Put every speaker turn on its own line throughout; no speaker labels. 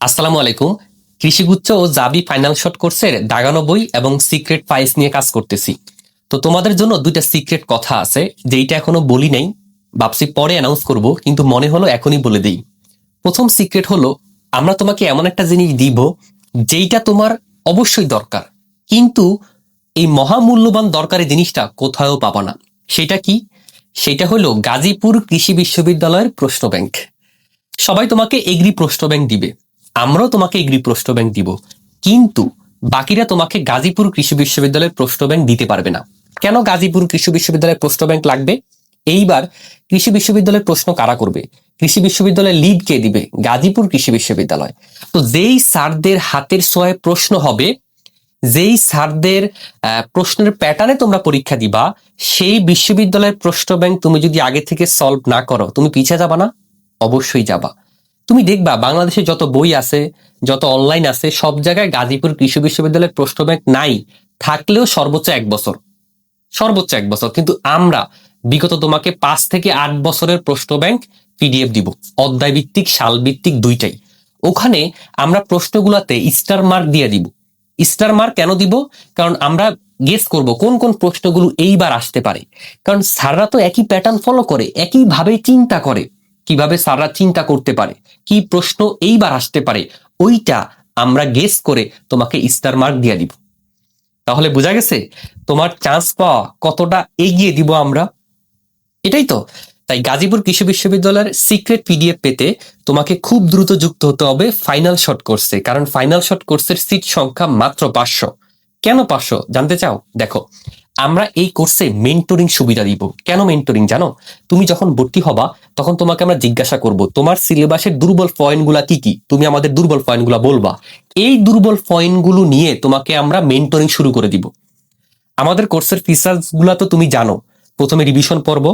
আসসালামু আলাইকুম। কৃষিগুচ্ছ ও জাবি ফাইনাল শট কোর্সের দাগানো বই এবং সিক্রেট ফাইলস নিয়ে কাজ করতেছি। তো তোমাদের জন্য দুইটা সিক্রেট কথা আছে, যেইটা এখনও বলি নাই। ভাবছি পরে অ্যানাউন্স করব, কিন্তু মনে হলো এখনই বলে দিই। প্রথম সিক্রেট হলো, আমরা তোমাকে এমন একটা জিনিস দিব, যেইটা তোমার অবশ্যই দরকার। কিন্তু এই মহামূল্যবান দরকারি জিনিসটা কোথাও পাবা না। সেটা কি? সেটা হলো গাজীপুর কৃষি বিশ্ববিদ্যালয়ের প্রশ্ন ব্যাংক। সবাই তোমাকে এগ্রি প্রশ্ন ব্যাংক দিবে। আমরাও তোমাকে এগ্রি প্রশ্ন ব্যাংক দিব। কিন্তু বাকিরা তোমাকে গাজীপুর কৃষি বিশ্ববিদ্যালয়ের প্রশ্ন ব্যাংক দিতে পারবে না। কেন গাজীপুর কৃষি বিশ্ববিদ্যালয়ের প্রশ্ন ব্যাংক লাগবে? এইবার কৃষি বিশ্ববিদ্যালয়ের প্রশ্ন কারা করবে? কৃষি বিশ্ববিদ্যালয়ের লিড কে দিবে? গাজীপুর কৃষি বিশ্ববিদ্যালয়। তো যেই স্যারদের হাতের সোয়ায় প্রশ্ন হবে, যেই স্যারদের প্রশ্নের প্যাটার্নে তোমরা পরীক্ষা দিবা, সেই বিশ্ববিদ্যালয়ের প্রশ্ন ব্যাংক তুমি যদি আগে থেকে সলভ না করো, তুমি পিছিয়ে যাবা না? অবশ্যই যাবা। তুমি দেখবা, বাংলাদেশে যত বই আছে, যত অনলাইন আছে, সব জায়গায় গাজীপুর কৃষি বিশ্ববিদ্যালয়ের প্রশ্ন ব্যাংক নাই। থাকলেও সর্বোচ্চ এক বছর। সর্বোচ্চ এক বছর। কিন্তু আমরা বিগত তোমাকে পাঁচ থেকে আট বছরের প্রশ্ন ব্যাংক পিডিএফ দিব। অধ্যায় ভিত্তিক সাল ভিত্তিক দুইটাই। ওখানে আমরা প্রশ্নগুলোতে স্টার মার্ক দিয়ে দিব। স্টার মার্ক কেন দিব? কারণ আমরা গেস করব কোন কোন প্রশ্নগুলো এইবার আসতে পারে। কারণ স্যাররা তো একই প্যাটার্ন ফলো করে একইভাবে চিন্তা করে। কীভাবে স্যাররা চিন্তা করতে পারে, কি প্রশ্ন এইবার আসতে পারে, ওইটা আমরা গেস করে তোমাকে স্টার মার্ক দিয়ে দিব। তাহলে বোঝা গেছে তোমার চান্স পাওয়া কতটা এগিয়ে দিব আমরা? এটাই তো। তাই গাজীপুর কৃষি বিশ্ববিদ্যালয়ের সিক্রেট পিডিএফ পেতে তোমাকে খুব দ্রুত যুক্ত হতে হবে ফাইনাল শর্ট কোর্সে কারণ ফাইনাল শর্ট কোর্সের সিট সংখ্যা মাত্র পাঁচশো। কেন পাঁচশো? জানতে চাও? দেখো আমরা এই কোর্সে মেন্টরিং সুবিধা দিব। কেন মেন্টরিং জানো? তুমি যখন ভর্তি হবা, তখন তোমাকে আমরা জিজ্ঞাসা করব, তোমার সিলেবাসের দুর্বল পয়েন্টগুলা কি কি? তুমি আমাদের দুর্বল পয়েন্টগুলা বলবা। এই দুর্বল পয়েন্টগুলো নিয়ে তোমাকে আমরা মেন্টরিং শুরু করে দিব। আমাদের কোর্সের ফিচার্সগুলা তো তুমি জানো। প্রথমে রিভিশন পর্ব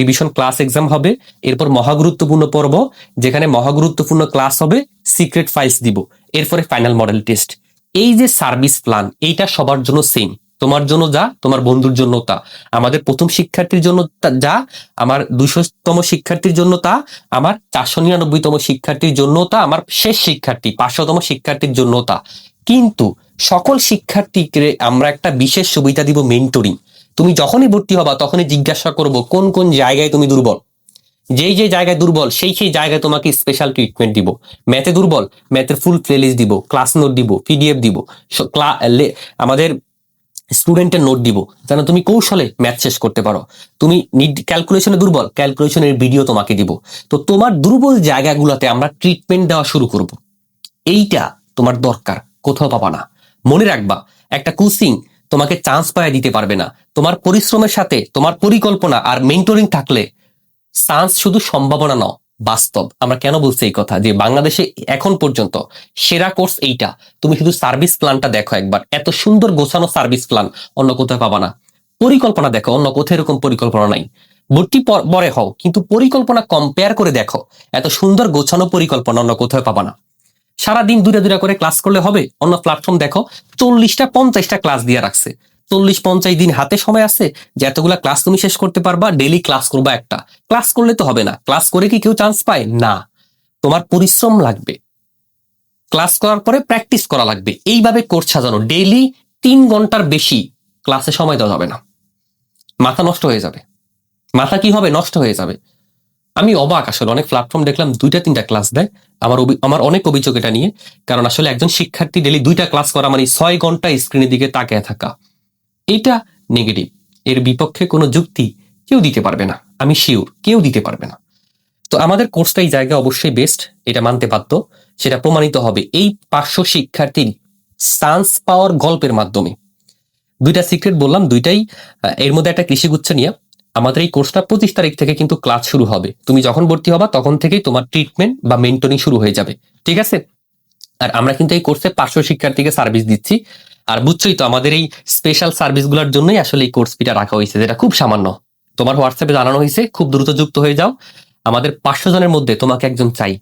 রিভিশন ক্লাস এক্সাম হবে, এরপর মহাগুরুত্বপূর্ণ পর্ব, যেখানে মহাগুরুত্বপূর্ণ ক্লাস হবে সিক্রেট ফাইলস দিব, এরপরে ফাইনাল মডেল টেস্ট এই যে সার্ভিস প্ল্যান এইটা সবার জন্য সেম তোমার জন্য যা, তোমার বন্ধুর জন্য তা। আমাদের প্রথম শিক্ষার্থীর জন্য যা, আমার দুশোতম শিক্ষার্থীর জন্য তা, আমার চারশো নিরানব্বইতম শিক্ষার্থীর জন্য তা, আমার শেষ শিক্ষার্থী, পাঁচশোতম শিক্ষার্থীর জন্য তা। কিন্তু সকল শিক্ষার্থীকে আমরা একটা বিশেষ সুবিধা দিব মেন্টরিং তুমি যখনই ভর্তি হবা, তখনই জিজ্ঞাসা করব, কোন কোন জায়গায় তুমি দুর্বল? যেই যে জায়গায় দুর্বল, সেই সেই জায়গায় তোমাকে স্পেশাল ট্রিটমেন্ট দিব। ম্যাথে দুর্বল, ম্যাথের ফুল প্লেলিস্ট দিব ক্লাস নোট দিব পিডিএফ দিব। আমাদের স্টুডেন্টের নোট দিব। যেন তুমি কৌশলে ম্যাথ শেষ করতে পারো। তুমি ক্যালকুলেশনে দুর্বল ক্যালকুলেশনের ভিডিও তোমাকে দিব। তো তোমার দুর্বল জায়গাগুলোতে আমরা ট্রিটমেন্ট দেওয়া শুরু করব। এইটা তোমার দরকার, কোথাও পাবা না। মনে রাখবা, একটা কোচিং তোমাকে চান্স পায় দিতে পারবে না। তোমার পরিশ্রমের সাথে তোমার পরিকল্পনা আর মেন্টরিং থাকলে চান্স শুধু সম্ভাবনা নয়। বাস্তব। আমরা কেন বলছি এই কথা? যে বাংলাদেশে এখন পর্যন্ত সেরা কোর্স এইটা। তুমি শুধু সার্ভিস প্ল্যানটা দেখো একবার। এত সুন্দর গোছানো সার্ভিস প্ল্যান অন্য কোথাও পাবা না। পরিকল্পনা দেখো, অন্য কোথাও এরকম পরিকল্পনা নাই। ভর্তি পর- পরে হও, কিন্তু পরিকল্পনা কম্পেয়ার করে দেখো। এত সুন্দর গোছানো পরিকল্পনা অন্য কোথাও পাবা না। সারাদিন দূরে দূরে করে ক্লাস করলে হবে। অন্য প্ল্যাটফর্ম দেখো, চল্লিশটা, পঞ্চাশটা ক্লাস দিয়ে রাখছে। চল্লিশ পঞ্চাশ দিন হাতে সময় আছে যে এতগুলা ক্লাস তুমি শেষ করতে পারবা ডেলি ক্লাস করবা একটা। ক্লাস করলে তো হবে না। ক্লাস করে কি কেউ চান্স পায়? না। তোমার পরিশ্রম লাগবে। ক্লাস করার পরে প্র্যাকটিস করা লাগবে। এইভাবে কোর্স সাজানো ডেইলি তিন ঘণ্টার বেশি ক্লাসে সময় দেওয়া যাবে না। মাথা নষ্ট হয়ে যাবে। মাথা কি হবে? নষ্ট হয়ে যাবে। আমি অবাক আসলে, অনেক প্ল্যাটফর্ম দেখলাম দুইটা, তিনটা ক্লাস দেয়। আমার আমার অনেক অভিযোগ এটা নিয়ে। কারণ আসলে একজন শিক্ষার্থী ডেলি দুইটা ক্লাস করা মানে ছয় ঘণ্টা স্ক্রিনের দিকে তাকিয়ে থাকা। এটা নেগেটিভ এর বিপক্ষে কোনো যুক্তি কেউ দিতে পারবে না। আমি শিওর কেউ দিতে পারবে না। তো আমাদের কোর্সটা এই জায়গায় অবশ্যই বেস্ট এটা মানতে বাধ্য। সেটা প্রমাণিত হবে এই পাঁচশো শিক্ষার্থীর সায়েন্স পাওয়ার গল্পের মাধ্যমে। দুইটা সিক্রেট বললাম, দুইটাই এর মধ্যে একটা কৃষিগুচ্ছ নিয়ে। আমাদের এই কোর্সটা পঁচিশ তারিখ থেকে কিন্তু ক্লাস শুরু হবে। তুমি যখন ভর্তি হবা, তখন থেকেই তোমার ট্রিটমেন্ট বা মেন্টরিং শুরু হয়ে যাবে। ঠিক আছে? আর আমরা কিন্তু এই কোর্সে পাঁচশো শিক্ষার্থীকে সার্ভিস দিচ্ছি। আর বুঝছোই তো আমাদের এই স্পেশাল সার্ভিসগুলোর জন্যই আসলে এই কোর্স ফিটা রাখা হয়েছে, যেটা খুব সামান্য। তোমার হোয়াটসঅ্যাপে জানানো হয়েছে, খুব দ্রুত যুক্ত হয়ে যাও। আমাদের পাঁচশো জনের মধ্যে তোমাকে একজন চাই।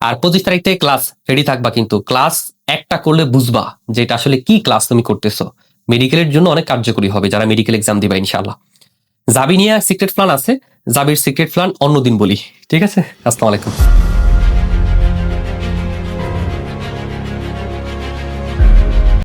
আর পঁচিশ তারিখ থেকে ক্লাস রেডি থাকবা কিন্তু। ক্লাস একটা করলে বুঝবা যে এটা আসলে কি ক্লাস তুমি করতেছো। মেডিকেলের জন্য অনেক কার্যকরী হবে, যারা মেডিকেল এক্সাম দিবা ইনশাল্লাহ জাবি নিয়ে সিক্রেট প্ল্যান আছে, জাবির সিক্রেট প্ল্যান অন্যদিন বলি। ঠিক আছে? আসসালামু আলাইকুম।